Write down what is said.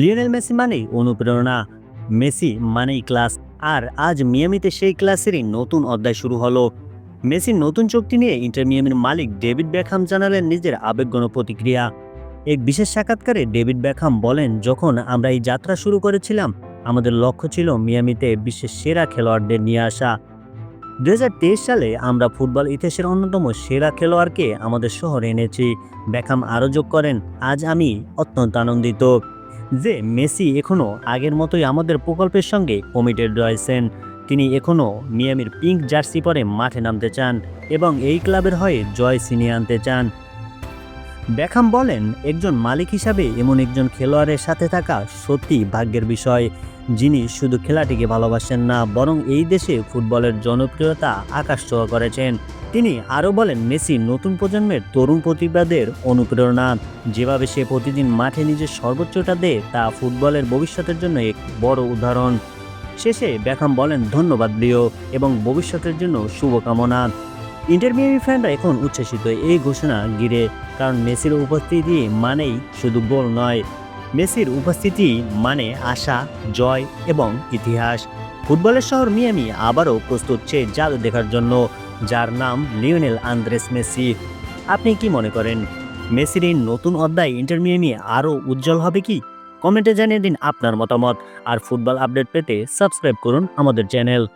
Lionel Messi মানেই অনুপ্রেরণা। Messi মানেই ক্লাস। আর আজ মিয়ামিতে সেই ক্লাসেরই নতুন অধ্যায় শুরু হলো। মেসির নতুন চুক্তি নিয়ে ইন্টার মিয়ামির মালিক ডেভিড ব্যাকহাম জানালেন নিজের আবেগগণ প্রতিক্রিয়া। এক বিশেষ সাক্ষাৎকারে ডেভিড ব্যাকহাম বলেন, যখন আমরা এই যাত্রা শুরু করেছিলাম, আমাদের লক্ষ্য ছিল মিয়ামিতে বিশ্বের সেরা খেলোয়াড়দের নিয়ে আসা। দুই হাজার তেইশ সালে আমরা ফুটবল ইতিহাসের অন্যতম সেরা খেলোয়াড়কে আমাদের শহরে এনেছি। ব্যাকহাম আরও যোগ করেন, আজ আমি অত্যন্ত আনন্দিত। যে মেসি এখনও আগের মতোই আমাদের প্রকল্পের সঙ্গে কমিটেড রয়েছেন। তিনি এখনও মিয়ামির পিঙ্ক জার্সি পরে মাঠে নামতে চান এবং এই ক্লাবের হয়ে জয় ছিনিয়ে আনতে চান। ব্যাখাম বলেন, একজন মালিক হিসাবে এমন একজন খেলোয়াড়ের সাথে থাকা সত্যি ভাগ্যের বিষয়। যিনি শুধু খেলাটিকে ভালোবাসেন না, বরং এই দেশে ফুটবলের জনপ্রিয়তা আকাশ ছোঁয়া করেছেন। তিনি আরও বলেন, মেসি নতুন প্রজন্মের তরুণ প্রতিভাদের অনুপ্রেরণা। যেভাবে সে প্রতিদিন মাঠে নিজের সর্বোচ্চটা দেয়, তা ফুটবলের ভবিষ্যতের জন্য এক বড় উদাহরণ। শেষে ব্যাকহাম বলেন, ধন্যবাদ লিও এবং ভবিষ্যতের জন্য শুভকামনা। ইন্টারমিডিয়েট ফ্যানরা এখন উচ্ছ্বসিত এই ঘোষণা ঘিরে, কারণ মেসির উপস্থিতি মানেই শুধু গোল নয়। মেসির উপস্থিতি মানে আশা, জয় এবং ইতিহাস। ফুটবলের শহর মিয়ামি আবারও প্রস্তুত সে জাদু দেখার জন্য, যার নাম লিওনেল আন্দ্রেস মেসি। আপনি কি মনে করেন, মেসির এই নতুন অধ্যায় ইন্টার মিয়ামি আরও উজ্জ্বল হবে কি? কমেন্টে জানিয়ে দিন আপনার মতামত। আর ফুটবল আপডেট পেতে সাবস্ক্রাইব করুন আমাদের চ্যানেল।